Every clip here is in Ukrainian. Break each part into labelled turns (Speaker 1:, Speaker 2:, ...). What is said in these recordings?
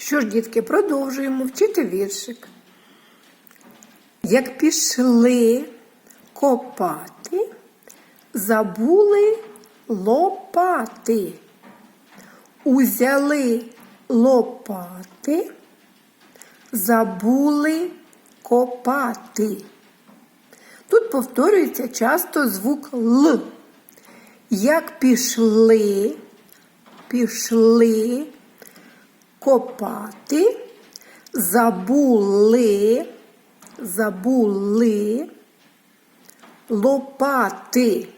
Speaker 1: Що ж, дітки, продовжуємо вчити віршик. Як пішли копати, забули лопати. Узяли лопати, забули копати. Тут повторюється часто звук Л. Як пішли, пішли копати, забули, забули лопати.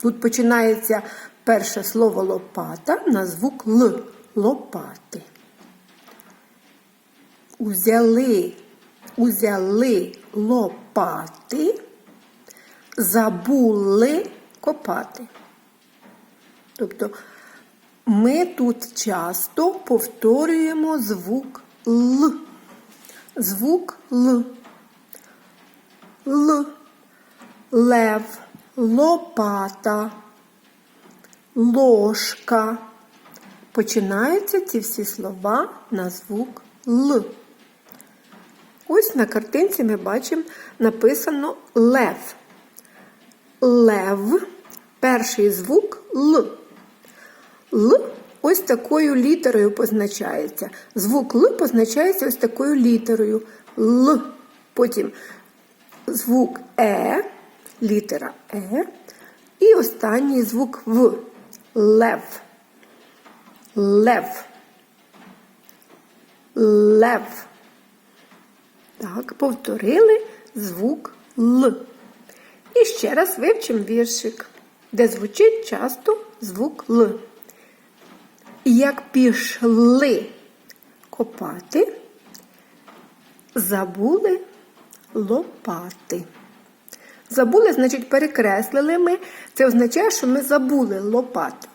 Speaker 1: Тут починається перше слово лопата на звук Л. Лопати. Узяли, узяли лопати, забули копати. Тобто ми тут часто повторюємо звук Л. Звук Л. Л. Лев, лопата, ложка. Починаються ці всі слова на звук Л. Ось на картинці ми бачимо написано лев. Лев. Перший звук Л. Л ось такою літерою позначається. Звук Л позначається ось такою літерою Л. Потім звук Е, літера Е. І останній звук В. Лев. Лев. Лев. Так, повторили звук Л. І ще раз вивчимо віршик, де звучить часто звук Л. Як пішли копати, забули лопати. Забули, значить, перекреслили ми. Це означає, що ми забули лопати.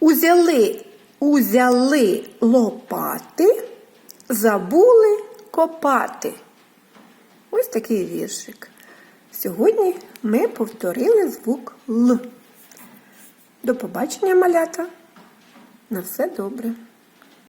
Speaker 1: Узяли, узяли лопати, забули копати. Ось такий віршик. Сьогодні ми повторили звук Л. До побачення, малята. На все добре.